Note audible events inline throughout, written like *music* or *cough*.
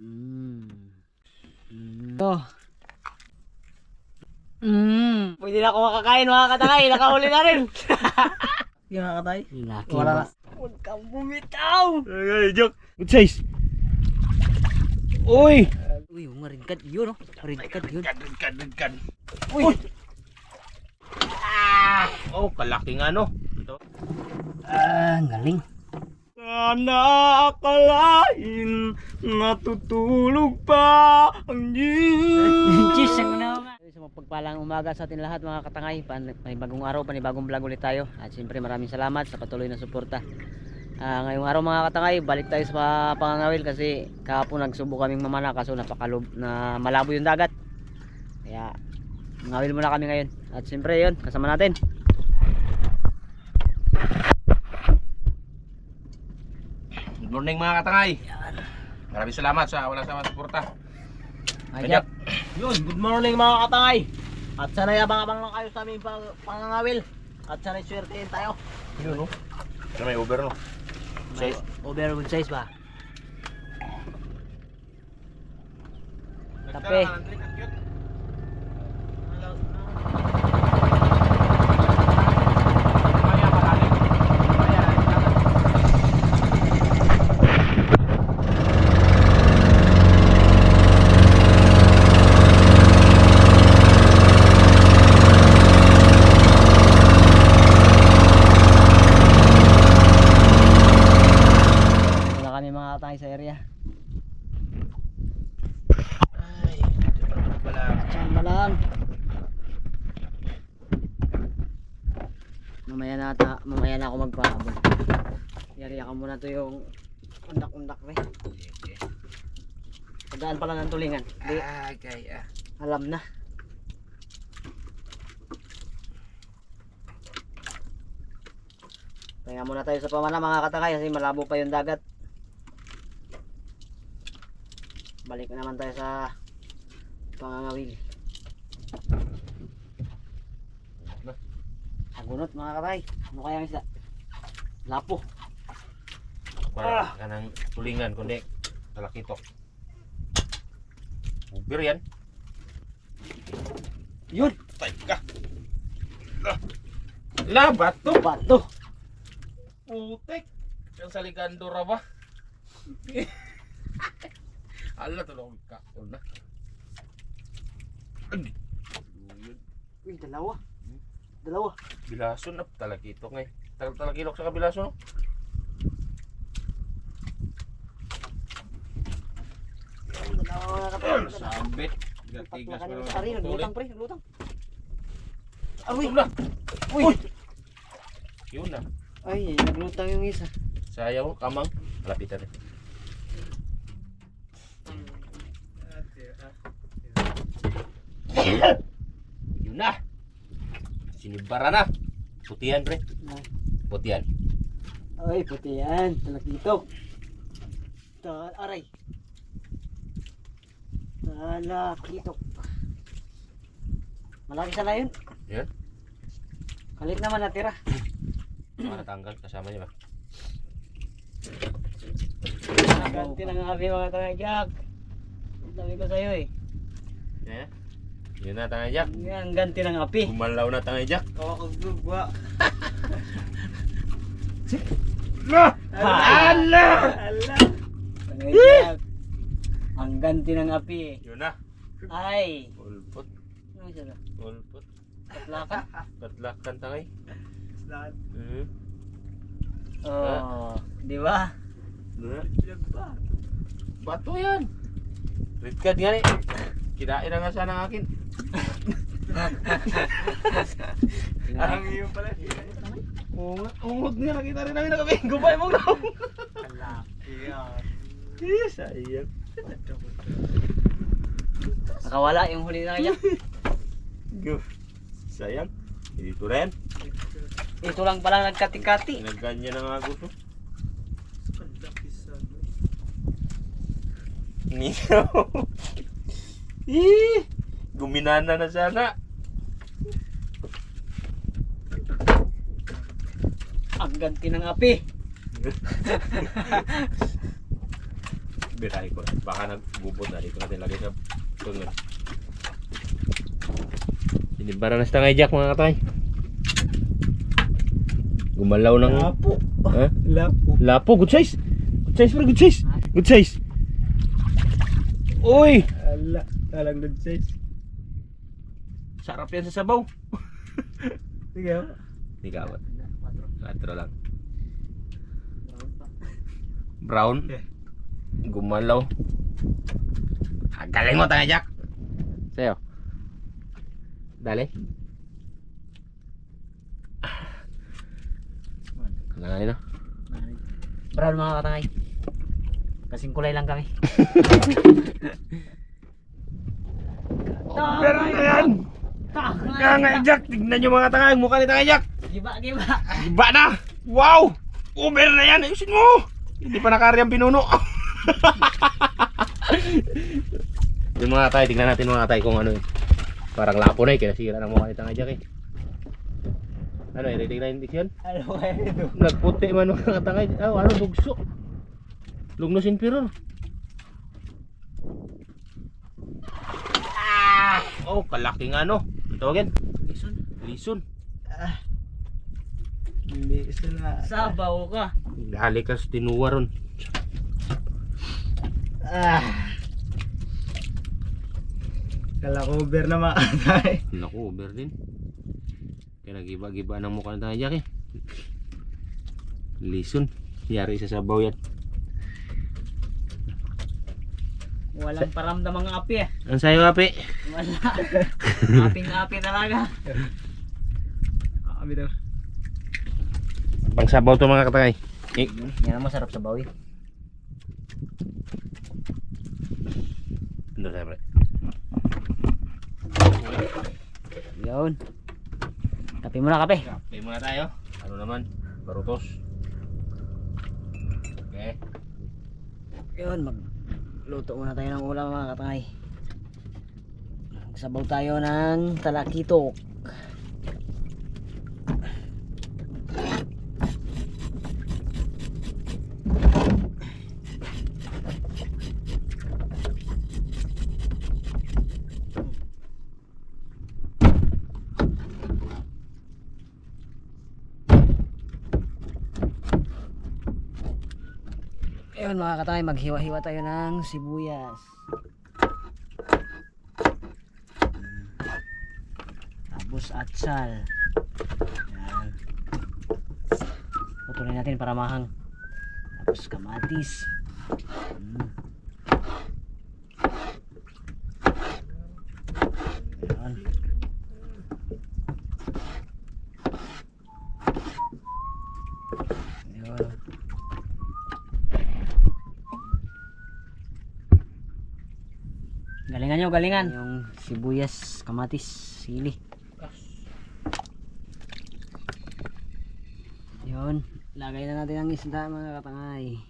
Mm. Mm. Oh. Mm. Pwede na ako makakain mga katangay. Nakahuli na rin. *laughs* Yung mga katay. Laki Wala na. Huwag kang bumitaw. Ay, joke. Good size. Uy! Uy, yung ringkad yun, no? Ringkad yun. Ringkad, ringkad. Uy! Oh, kalaki nga no. Ito. Ah, galing. Sana natutulog pa ang Cheers, ang una Sa mapagpalang umaga sa atin lahat mga katangay. Pan- May bagong araw, panibagong vlog ulit tayo. At siyempre maraming salamat sa patuloy na suporta. Ah, ngayong araw mga katangay, balik tayo sa pangangawil kasi kahapon nagsubo kaming mamana kaso napakalob na malabo yung dagat. Kaya ngawil muna kami ngayon. At siyempre yun, kasama natin. Good morning mga katangay. Maraming salamat sa walang sama suporta. Ay, Kanya. Jack. Yun, good morning mga katangay. At sana'y abang-abang lang kayo sa aming pang pangangawil. At sana'y swertein tayo. Yun no. Ito may over no. May over good size ba? Kape. Wala kami mga katangay sa area. Ay, ito na pala. Saan lang? Mamaya na ata, mamaya na ako magpahabol. Yari ka muna to yung undak-undak re. Pagdaan pala ng tulingan. Di, Ay, kaya. alam na. Kaya muna tayo sa pamana mga katangay kasi malabo pa yung dagat. Balik na naman tayo sa pangangawil. Agunot mga katay. Ano kaya ang isda? Lapo. Para ka ng tulingan kundi talakitok. Uber yan. Yun! Tay ka. Labat to. Bato! Putek. Yung sa ligando ra ba? *laughs* Ala to lang ka. na. Uy, dalawa. Dalawa. Bilason na talakitok ngay. Tal talakilok sa kabilason. no? Na Gatigas mo sa kari. Naglutang pre, naglutang. Na. Uy! Yun na. Ay, naglutang yung isa. Sayaw kamang. Lapitan eh. Yun na. Sinibara na. Putihan pre. Putihan. Ay, puti yan. Talakitok. Ta aray. Talakitok. Malaki sana yun. Yan. Kalit naman natira. Mga natanggal kasama niya ba? Ganti ng happy mga tangyag. Sabi ko sa'yo eh. Yeah. Yun na tangay Jack. Yan, ganti ng api. Gumalaw na tangay Jack. Kawakagugwa. *laughs* Ala! Ala! Tangyag. Ang ganti ng api eh. Yun na. Ay! Ulpot. Ano siya? Ulpot. Katlakan? Katlakan tangay. Slaan. Mhm. Oh, di ba? Na. Bilag pa. Bato yan. Red card yan eh. Kinain na nga sana ang akin. *laughs* Ang iyo pala. Oo nga. Ungod nga. Nakita rin namin nakabinggo pa yung mga Kalaki yan. Sayang. Nakawala yung huli na kanya. *laughs* Sayang. Dito rin. Ito lang pala nagkati-kati. Pinagganyan na nga gusto. Nino. Eh, *laughs* guminana na sana. Ang ganti ng api. Birahe ko. Baka nagbubot na dito natin lagay sa tunod. Sinibara na sa tangay jack mga katay. Gumalaw ng... Lapo. Ha? *laughs* Lapo. Lapo, good size. Good size, bro, good size. Good size. Uy! Ala. Talang good size. Sarap yan sa sabaw. *laughs* Sige. Hindi ka ba? Lang. Brown. Eh. Gumalaw. Ah, galing mo tayo, Jack. Sa'yo. Dali. Kailangan na. Brown mga katangay. Kasing kulay lang kami. Pero na yan! Kaya nga, Jack. Tignan nyo mga tanga. Yung mukha ni tanga, Jack. Giba, giba. Iba na! Wow! Uber na yan! Ayusin mo! Hindi pa nakari ang pinuno. *laughs* yung mga tayo, tignan natin mga tayo kung ano yun. Parang lapo na eh, kaya sira ng mukha ni tanga Jack eh. Ano eh, rating 90 yan? Ano ito? Nagputi man mga tanga. Oh, ano, bugso. Lugnosin pero. Ah! Oh, kalaking ano. Tawagin. Lison. Lison. Hindi sila. Sabaw ka. Sa tinuwa ron. Ah. Kala ko over na makatay. Naku, over din. Kaya nagiba-giba ng mukha ng tayak eh. Lison. Yari sa sabaw yan. Walang paramdam ang api eh. Ang sayo api. Wala. *laughs* Aping-api talaga. Kami daw. Pang sabaw to mga katangay. Eh, Yan ang masarap sa bawi. Sabi? Yun. Kape muna kape. Kape muna tayo. Ano naman? Barutos. Okay. Yun, magluto muna tayo ng ulam mga katangay. Magsabaw tayo ng talakitok. Ayun mga katay, maghiwa-hiwa tayo ng sibuyas. Tapos atsal. Yan. Putulin natin para mahang. Tapos kamatis. Mm. Yan. Yun. Galingan nyo, galingan. Yung sibuyas, kamatis, sili. Yun. Lagay na natin ang isda mga katangay.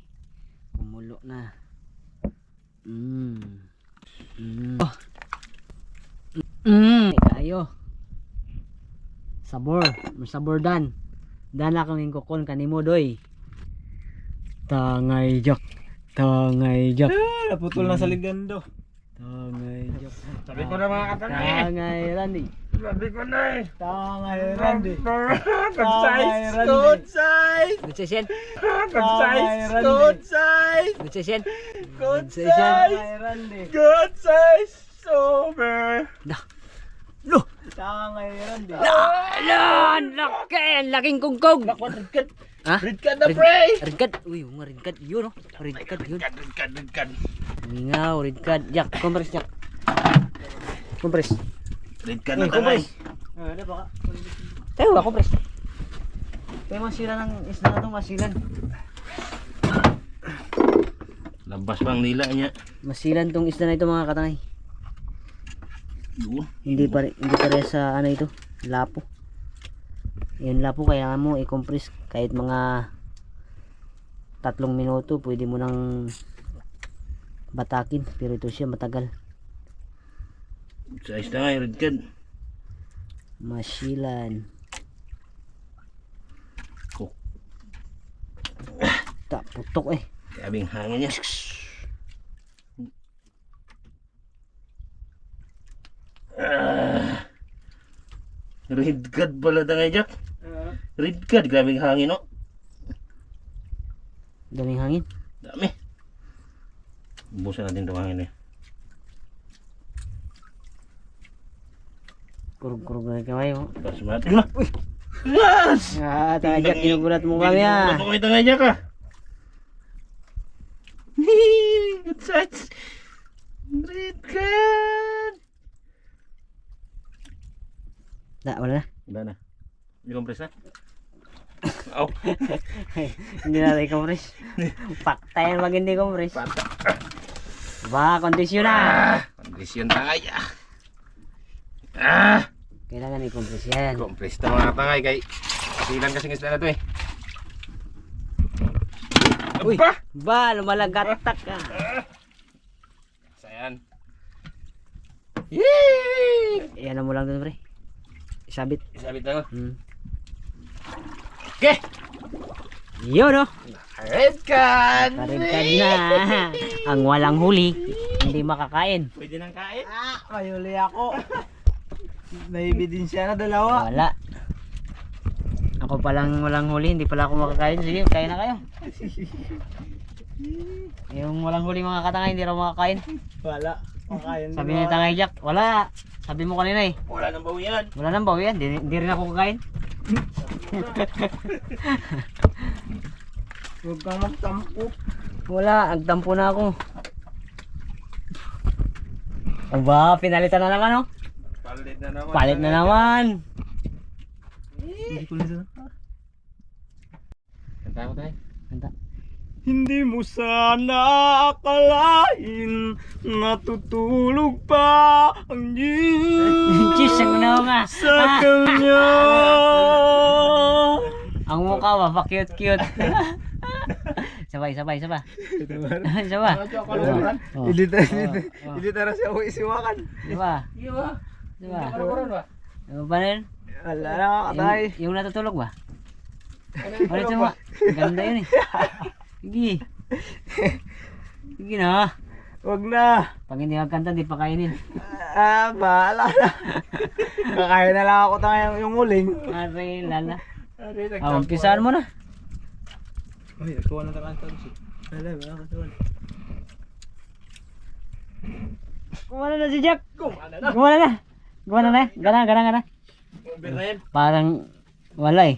Kumulo na. Mmm. Mmm. Oh. Mmm. Kayo. Sabor. Sabor dan. Dan akong kukon kanimo doy. Tangay jak. Tangay jak. Ah, naputol na sa ligando. Tangay jak. Sabi ko na mga katangay. Tangay Randy. Sabi ko na eh. Tangay Randy. Good size. Randy. Good size. Good size. Good size. Randy. Good size. Good size. Good size. Tangay. Good size. Sober. Lo! Tangay Randy. Lan! Laki! Laking kungkog! Red Ha? card na pre. Ringkad! Uy, yung ringkad yun oh. Ringkad yun. Red card, red card. Mingaw, ringkad. Jack, compress Jack. Compress. Red card na tangay. compress. Ah, ano ba? Tayo ba, compress. Tayo masilan ng isda na itong masilan. Labas pang nila niya. Masilan tong isda na ito mga katangay. Yun. Hindi pa rin- hindi pa rin sa ano ito, lapo yun lang po kailangan mo i-compress kahit mga tatlong minuto pwede mo nang batakin. Pero ito siya matagal. Size na nga red can masilan oh. ta putok eh. Grabing hangin niya. Uh, red god pala na nga jack. Red card, grabe ang hangin no. Daming hangin. Dami. Ubusan natin itong hangin eh. Kurug-kurug na kamay mo. Tapos na. Uy! Yes! Ah, tanga Jack, ginugulat mo kami ah. Ano ko tangay Jack ah? Good sights. Red card. Da, wala na. Wala na. Hindi compress na. Aw. hindi natin compress. Paktayan pag hindi compress. Pata. Ba, kondisyon na. Kondisyon tangay ah. Ah! Kailangan i-compress yan. Compress na mga tangay kay Silan kasing isda na to eh. Uy. Aba! Ba, lumalagatak ka. Sayan. Yee! Iyan mo lang dun, pre. Isabit. Isabit na ko. Hmm. Okay! Yun, oh. Red! Karigtad na. Ang walang huli, hindi makakain. Pwede nang kain? Ah, mayuli ako. May ebidensya na dalawa. Wala. Ako palang walang huli, hindi pala ako makakain. Sige, kain na kayo. Yung walang huli mga katangay, hindi raw makakain. Wala. Makain Sabi ni Tangay Jack, wala. Sabi mo kanina eh. Wala nang bawi yan. Wala nang bawi yan, hindi, hindi rin ako kakain. Huwag kang magtampo. Wala, nagtampo na ako. Aba, pinalitan na naman oh. Palit na naman. Palit na naman. Hindi ko na Kanta ko tayo. Kanta. Hindi mo sana akalain Natutulog pa ang *laughs* Diyos Cheese, ang nawa nga. sa kanya *laughs* Ang mukha ba, pa cute cute. *laughs* sabay, sabay, sabay. sabay. Oh, Ilita, ilita. ilita na siya ako isiwakan Sabay. Sabay. Ano ba? Ano yun? Wala na Yung, yung natutulog ba? Ano ito ba? Ganda yun eh. Sige. *laughs* Sige na. Huwag na Pag hindi magkanta, di pa kainin. Ah, bahala na Kakain na lang ako tayo yung uling Ari, lala. Ah, umpisaan mo na. Uy, nagkawa na tayo ang Wala, wala ka tuwan Kumana na si Jack. Kumana na Kumana na. Kumana na. Gana, gana, gana. Parang wala eh.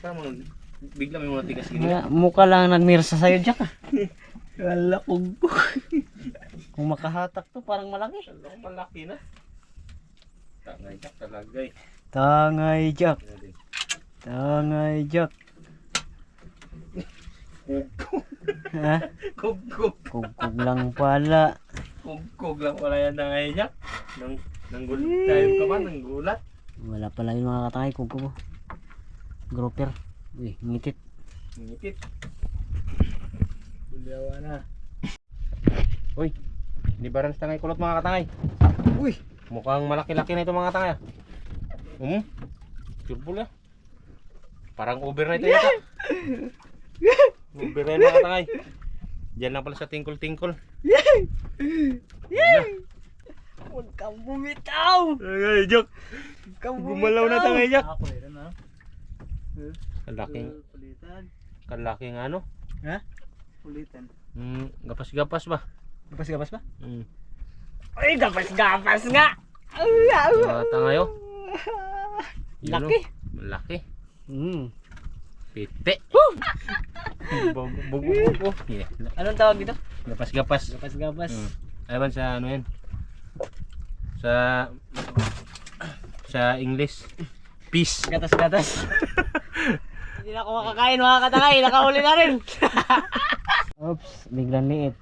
Parang mga- bigla may mga tigas gini. Wala, Mukha lang nagmirsa sa'yo, Jack ah. *laughs* Wala kong Kung makahatak to, parang malaki. Ang malaki na. Tangay Jack talaga eh. Tangay, Jack. Tangay, Jack. ha? Kugkog. Kugkog lang pala. Kugkog lang pala yan tangay Jack. Nang nanggulat tayo ka ba? Nanggulat. Wala pala yung mga katangay kugkog. oh. Grouper. Uy, ngitit. Ngipit. Kulyawa na Uy, hindi ba rin tangay kulot mga katangay? Uy, Mukhang malaki-laki na ito mga tangay. Um, Turbul ah. Parang Uber na ito yata. Uber na mga tangay. Diyan lang pala sa tingkol-tingkol. huwag kang bumitaw Ay, joke. Huwag kang Gumalaw na tangay Jack. Ako rin na Kalaking, Kulitan kalaking ano? Kulitan Hmm, gapas-gapas ba? Gapas-gapas ba? Hmm. Uy, gapas-gapas nga! Mga tangayo. Laki. Malaki. Hmm. Pite. Bugo-bugo. Yeah. Anong tawag dito? Gapas-gapas. Gapas-gapas. Hmm. Ewan sa ano yan? Sa sa English. Peace. Gatas-gatas. *laughs* Hindi na ako makakain mga katangay. Nakahuli na rin. *laughs* Oops, biglang liit.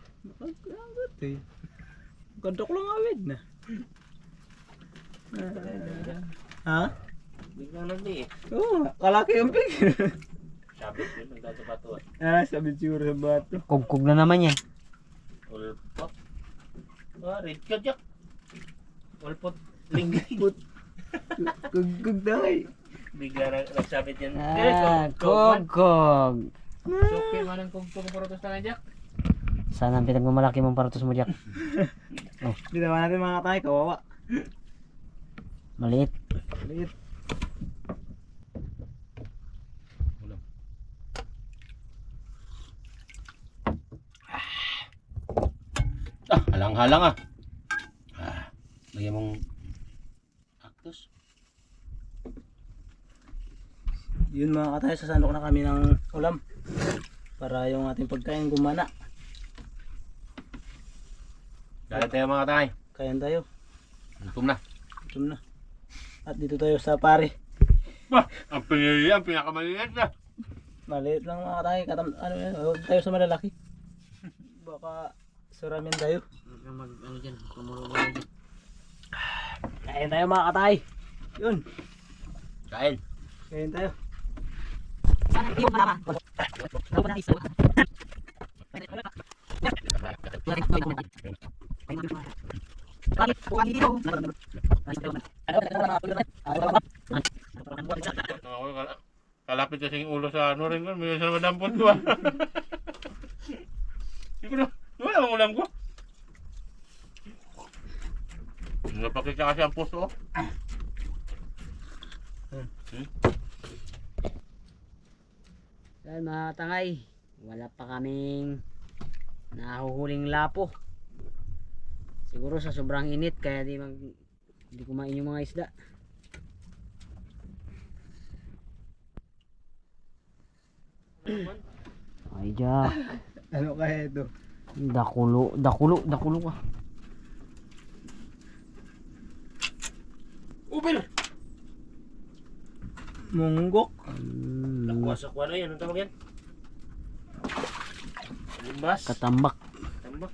Ganda ko lang awid na Ha? Biglang nagli eh. Oo, kalaki yung pig Sabit yun. Nagdato-bato. Ah, sabi siguro sa bato Kugkog na naman yan. Ulpot. Ah, red ka Jack. Ulpot. Linggay. Gugug dahil Bigla na nagsabit yan. Ah, kugkog. Suki man ang kugkog porotos na nga Jack. Sana ang pinagmamalaki mong paratos mo, Jack. *laughs* Hindi naman natin mga katay, kawawa Maliit. Maliit. Ah, halang-halang ah. Ah, lagyan mong Yun mga katay, sasandok na kami ng ulam. Para yung ating pagkain gumana. Dahil tayo mga tay. Kayan tayo. Gutom na. Ito na. At dito tayo sa pare. Bah, ang pinili, ang pinakamaliit na. Maliit lang mga katay. Katam, ano yan, huwag tayo sa malalaki. Baka suramin tayo. Mag, ano dyan, kumulong Kain tayo mga katay. Yun. Kain. Kain tayo. Ako, kal- kalapit kasi yung ulo sa ano rin ko. May sa madampot ko ah. Hindi ko na. Wala ang ulam ko. Napakita kasi ang puso. oh. Mga tangay, wala pa kaming nahuhuling lapo. Siguro sa sobrang init kaya di mag di kumain yung mga isda. Ay, Jack. *laughs* Ano kaya ito? Dakulo, dakulo, dakulo ka. Ubil! Munggok. Mm, Nakuwasak ko ano yan. Anong tawag yan? Limbas. katambak. Tambak.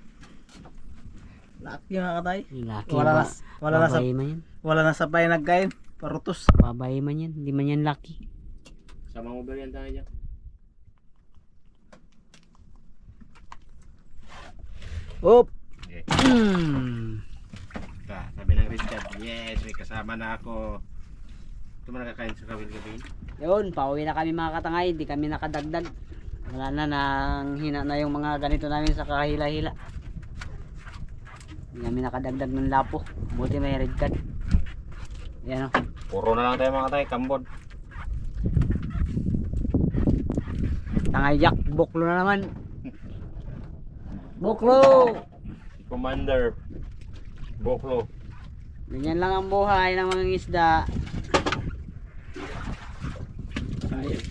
Laki mga katay. Laki Wala ba? na, wala na sa man yan. wala na sa pay nagkain. Parutos. Babae man yan. Hindi man yan laki. Sama mo ba yan tayo dyan? Op. Okay. Mm. Ah, sabi ng Richard, yes, may kasama na ako. Ito mo nakakain sa kawil gabi. Yun, pauwi na kami mga katangay. Di kami nakadagdag. Wala na nang hina na yung mga ganito namin sa kahila-hila. Hindi kami nakadagdag ng lapo. Buti may red card. Yan o. Puro na lang tayo mga tayo, kambod. Tangay Jack, buklo na naman. *laughs* Buklo! Commander. Boklo. Ganyan lang ang buhay ng mga isda.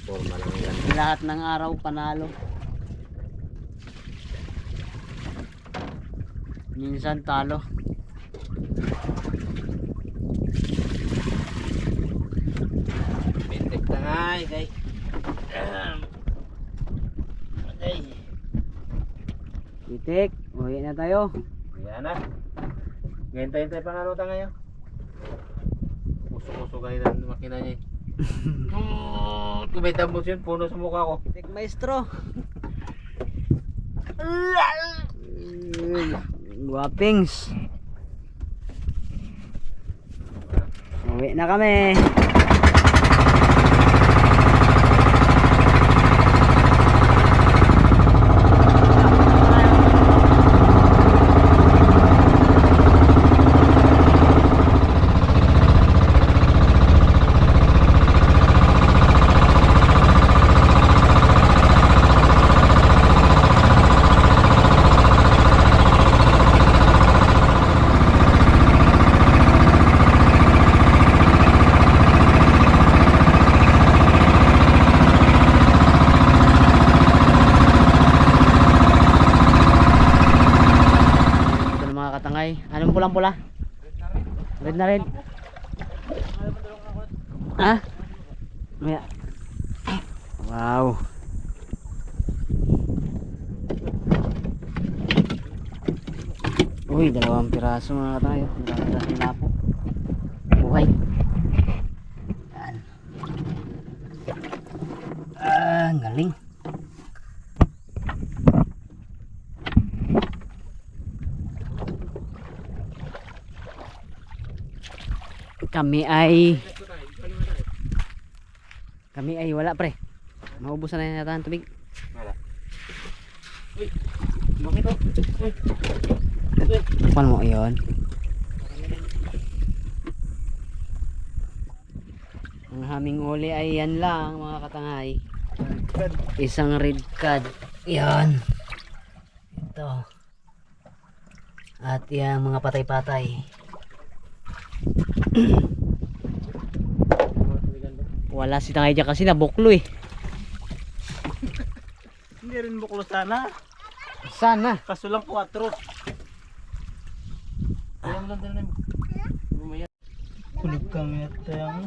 Forma lang yan. Lahat ng araw panalo. Minsan talo. Bintik na nga, eh, kay. Ay, Itik, uwi na tayo. Ayan na. Ngayon tayo tayo pang tayo ngayon. Puso-puso kayo ng makina niya. Oh, tumitambos yun, puno sa mukha ko. Itik maestro. Guwapings. Uwi na kami. Ito na mga Anong pulang-pula? Red na red. Ha? Maya. Wow. Uy, dalawang piraso mga katangay. Dalawang piraso ng lapo. Buhay. Ah, galing. Kami ay Kami ay wala pre. Maubusan na yata ang tubig. Wala. Uy. Bakit to? Uy. Kuan mo 'yon. Ang haming uli ay yan lang mga katangay. Isang red cod. Yan. Ito. At yan mga patay-patay. Wala si tangay dyan kasi nabuklo eh. *laughs* Hindi rin buklo sana. Sana. Kaso lang 4. Alam lang din namin. Kulig kami at yung...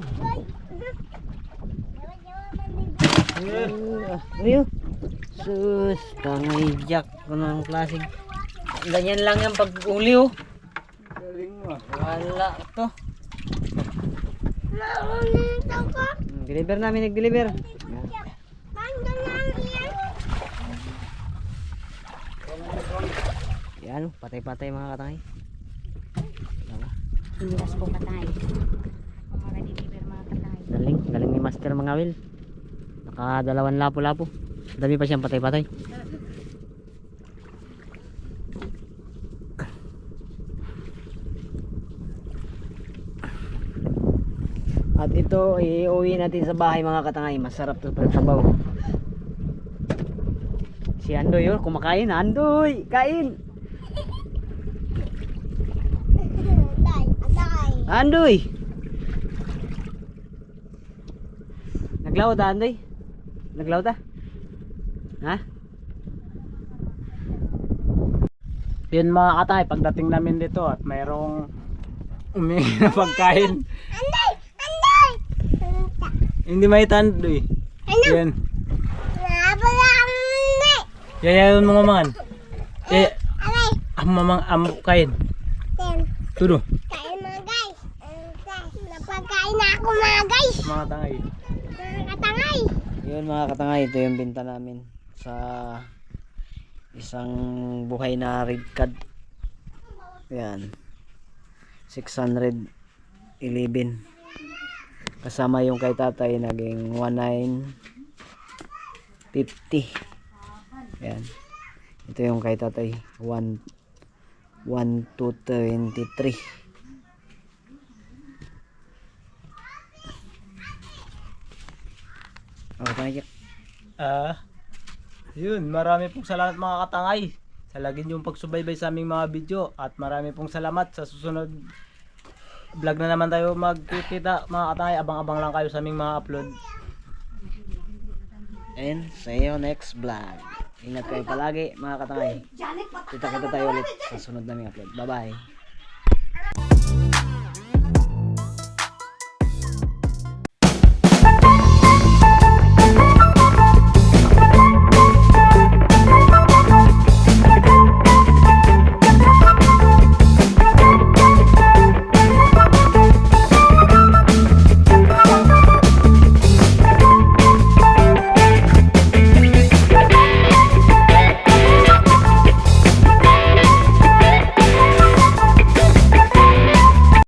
Uh, ayo. Sus, tangay jack. Anong klaseng. Ganyan lang yung pag uli oh. Galing mo. Wala to. Hmm, Deliver namin, nag-deliver. Yan, patay-patay mga katangay. Iras ko patay. Mga deliver mga katay. Galing, galing ni Master mga wil. Nakadalawan lapo-lapo. Dami pa siyang patay-patay. At ito, iuwi natin sa bahay mga katangay. Masarap to pala sabaw. Si Andoy yun, kumakain. Andoy, kain! Andoy! Naglaw ta, Andoy? Naglaw ta? Ha? Yun mga katay, pagdating namin dito at mayroong umingi na pagkain. Anday! Hindi may tando eh. Yan. Napala kami! Yayayon mo maman. Eh, ang mamang amo kain. Ten. Tudo. Kain mga guys. Napagkain na ako mga guys. Mga tangay. Mga katangay. Yun mga katangay, ito yung binta namin sa isang buhay na red cod. Yan. 611. Kasama yung kay tatay naging 1950. Yan. Ito yung kay tatay 1 1 to 23. Oh, tayo. Ah, yun, marami pong salamat mga katangay sa lagi niyong pagsubaybay sa aming mga video at marami pong salamat sa susunod vlog na naman tayo magkikita mga katangay abang-abang lang kayo sa aming mga upload And see you next vlog. Ingat kayo palagi mga katangay. Kita-kita tayo ulit sa sunod naming upload. Bye-bye.